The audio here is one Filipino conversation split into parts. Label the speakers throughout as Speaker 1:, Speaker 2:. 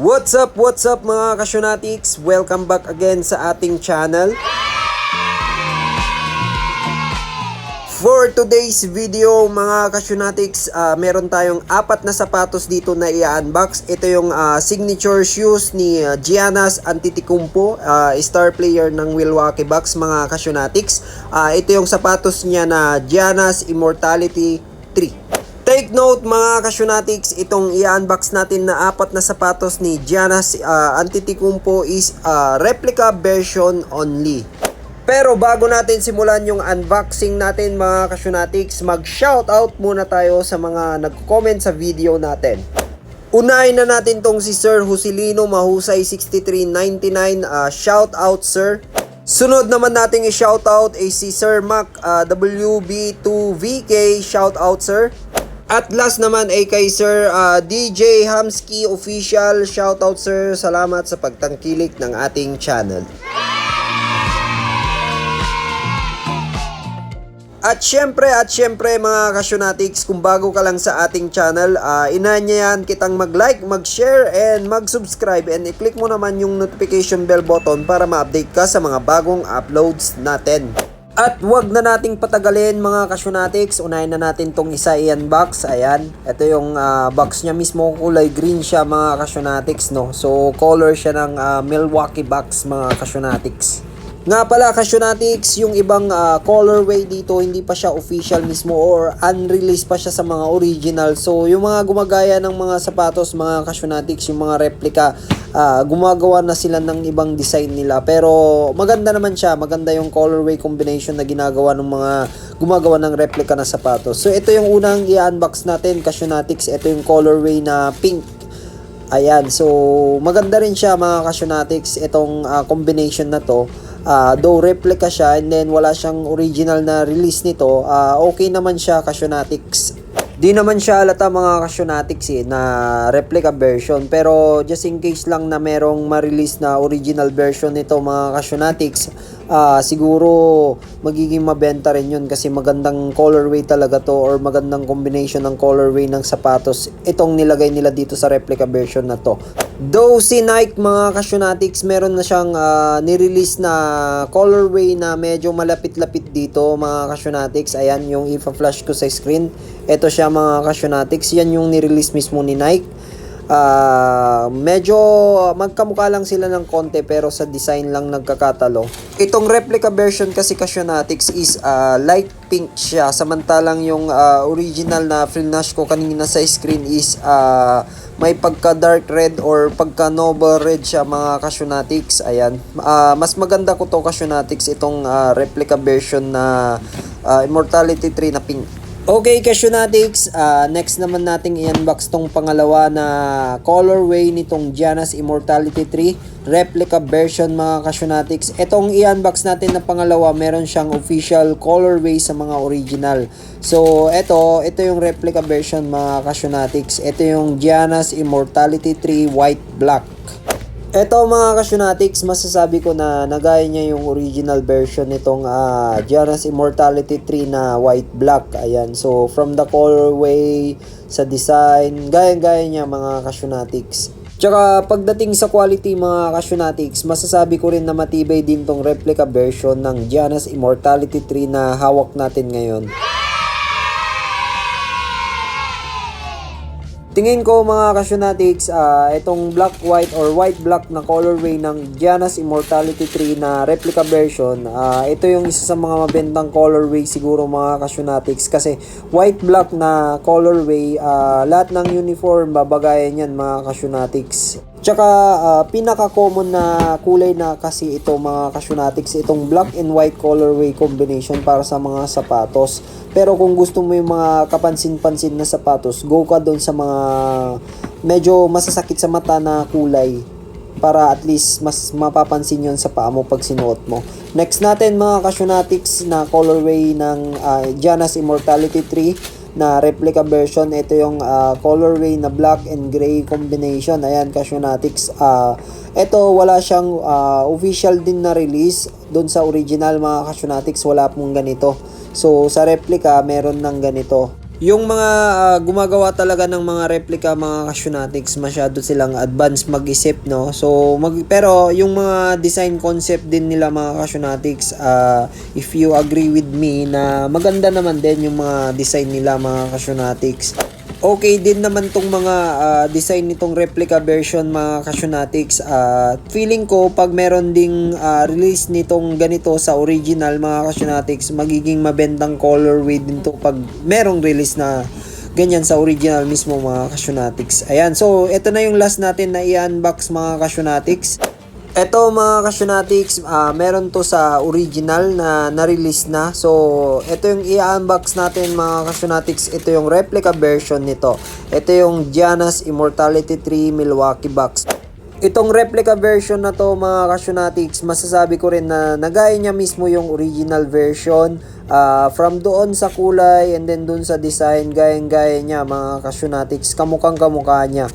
Speaker 1: What's up, what's up mga kasyonatics? Welcome back again sa ating channel. For today's video mga kasyonatics, ah, meron tayong apat na sapatos dito na i-unbox. Ito yung ah, signature shoes ni ah, Giannas Antetokounmpo, ah, star player ng Milwaukee Bucks mga kasyonatics. Ah, ito yung sapatos niya na Giannas Immortality 3. Take note mga kasyonatics, itong i-unbox natin na apat na sapatos ni Giannas uh, Antetokounmpo is uh, replica version only. Pero bago natin simulan yung unboxing natin mga kasyonatics, mag-shoutout muna tayo sa mga nag-comment sa video natin. Unahin na natin tong si Sir Husilino Mahusay 6399, uh, shout out sir. Sunod naman nating i-shoutout ay si Sir Mac uh, WB2VK, shout out sir. At last naman ay kay Sir uh, DJ Hamski Official. Shoutout sir. Salamat sa pagtangkilik ng ating channel. At syempre, at syempre mga kasyonatics, kung bago ka lang sa ating channel, uh, inanyayan kitang mag-like, mag-share, and mag-subscribe. And i-click mo naman yung notification bell button para ma-update ka sa mga bagong uploads natin. At wag na nating patagalin mga kasyonatics, unahin na natin tong isa iyan box. Ayan, ito yung ah, box niya mismo, kulay green siya mga kasyonatics, no? So, color siya ng ah, Milwaukee box mga kasyonatics. Nga pala Kasyonatics, yung ibang ah, colorway dito hindi pa siya official mismo or unreleased pa siya sa mga original. So yung mga gumagaya ng mga sapatos, mga Kasyonatics, yung mga replica, ah, gumagawa na sila ng ibang design nila. Pero maganda naman siya, maganda yung colorway combination na ginagawa ng mga gumagawa ng replica na sapatos. So ito yung unang i-unbox natin, Kasyonatics. Ito yung colorway na pink Ayan, so maganda rin siya mga kasyonatics itong ah, combination na to. Ah, though replica siya and then wala siyang original na release nito, ah, okay naman siya kasyonatics. Di naman siya alata mga kasyonatics eh, na replica version. Pero just in case lang na merong ma-release na original version nito mga kasyonatics, ah, siguro magiging mabenta rin yun kasi magandang colorway talaga to or magandang combination ng colorway ng sapatos itong nilagay nila dito sa replica version na to. Though si Nike mga kasyonatics meron na siyang ah, nirelease na colorway na medyo malapit-lapit dito mga kasyonatics. Ayan yung ipa-flash ko sa screen. Ito siya mga kasyonatics. Yan yung nirelease mismo ni Nike. Ah, medyo magkamukha lang sila ng konti pero sa design lang nagkakatalo. Itong replica version kasi Kasyonatics is ah, light pink siya samantalang yung ah, original na flash ko kanina sa screen is ah, may pagka dark red or pagka noble red siya mga Kasyonatics. Ayan. Ah, mas maganda ko to Kasyonatics itong ah, replica version na ah, Immortality 3 na pink. Okay, Kasyonatics, ah, next naman nating i-unbox tong pangalawa na colorway nitong Giannas Immortality 3 replica version mga Kasyonatics. Itong i-unbox natin na pangalawa, meron siyang official colorway sa mga original. So, ito, ito yung replica version mga Kasyonatics. Ito yung Giannas Immortality 3 white black. Eto mga kasyonatics, masasabi ko na nagaya niya yung original version nitong uh, Giannas Immortality 3 na white black. Ayan, so from the colorway, sa design, gaya-gaya niya mga kasyonatics. Tsaka pagdating sa quality mga kasyonatics, masasabi ko rin na matibay din tong replica version ng Giannas Immortality 3 na hawak natin ngayon. Tingin ko mga kasyonatics, ah, itong black white or white black na colorway ng Giannas Immortality 3 na replica version, ah, ito yung isa sa mga mabentang colorway siguro mga kasyonatics kasi white black na colorway, ah, lahat ng uniform babagayan yan mga kasyonatics. Tsaka ah, pinaka-common na kulay na kasi ito mga kasyonatics, itong black and white colorway combination para sa mga sapatos. Pero kung gusto mo yung mga kapansin-pansin na sapatos, go ka doon sa mga medyo masasakit sa mata na kulay para at least mas mapapansin yon sa paa mo pag sinuot mo. Next natin mga kasyonatics na colorway ng ah, Giannas Immortality 3 na replica version. Ito yung ah, colorway na black and gray combination. Ayan, Kasyonatics. ah ito, wala siyang ah, official din na release. Doon sa original mga Kasyonatics, wala pong ganito. So, sa replica, meron ng ganito. Yung mga ah, gumagawa talaga ng mga replica mga Kasyonatics masyado silang advanced mag-isip no? So mag pero yung mga design concept din nila mga Kasyonatics ah, if you agree with me na maganda naman din yung mga design nila mga Kasyonatics Okay din naman tong mga ah, design nitong replica version mga Kasyonatics. Ah, feeling ko pag meron ding ah, release nitong ganito sa original mga Kasyonatics, magiging mabentang colorway din to pag merong release na ganyan sa original mismo mga Kasyonatics. Ayan, so ito na yung last natin na i-unbox mga Kasyonatics. Ito mga Kasyonatics, ah, meron to sa original na na-release na. So, ito yung i-unbox natin mga Kasyonatics. Ito yung replica version nito. Ito yung Gianna's Immortality 3 Milwaukee Box. Itong replica version na to mga Kasyonatics, masasabi ko rin na nagaya niya mismo yung original version. Ah, from doon sa kulay and then doon sa design, gayang-gaya niya mga Kasyonatics. Kamukhang kamukha niya.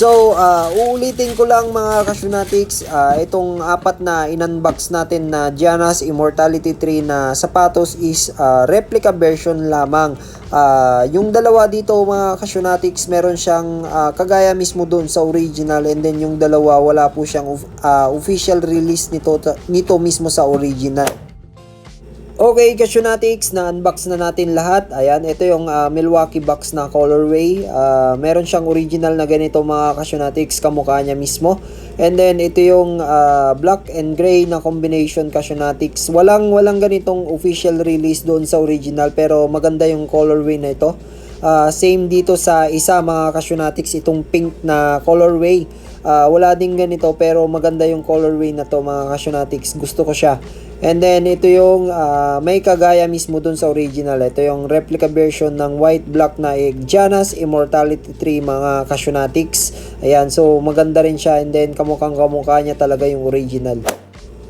Speaker 1: So, uh, uulitin ko lang mga Kasyonatics, uh, itong apat na in-unbox natin na Gianna's Immortality 3 na sapatos is uh, replica version lamang. Uh, yung dalawa dito mga Kasyonatics, meron siyang uh, kagaya mismo doon sa original and then yung dalawa wala po siyang uh, official release nito, nito mismo sa original. Okay, Kasyonatics, na-unbox na natin lahat. Ayan, ito yung ah, Milwaukee box na colorway. Ah, meron siyang original na ganito mga Kasyonatics, kamukha niya mismo. And then, ito yung ah, black and gray na combination Kasyonatics. Walang, walang ganitong official release doon sa original, pero maganda yung colorway na ito. Ah, same dito sa isa mga Kasyonatics, itong pink na colorway. Ah, wala din ganito pero maganda yung colorway na to mga Kasyonatics. Gusto ko siya. And then ito yung ah, may kagaya mismo dun sa original. Ito yung replica version ng white black na Gianna's Immortality 3 mga Kasyonatics. Ayan, so maganda rin siya and then kamukhang kamukha niya talaga yung original.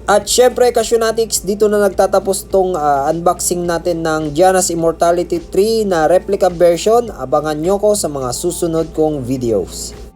Speaker 1: At syempre, Kasyonatics, dito na nagtatapos tong ah, unboxing natin ng Gianna's Immortality 3 na replica version. Abangan nyo ko sa mga susunod kong videos.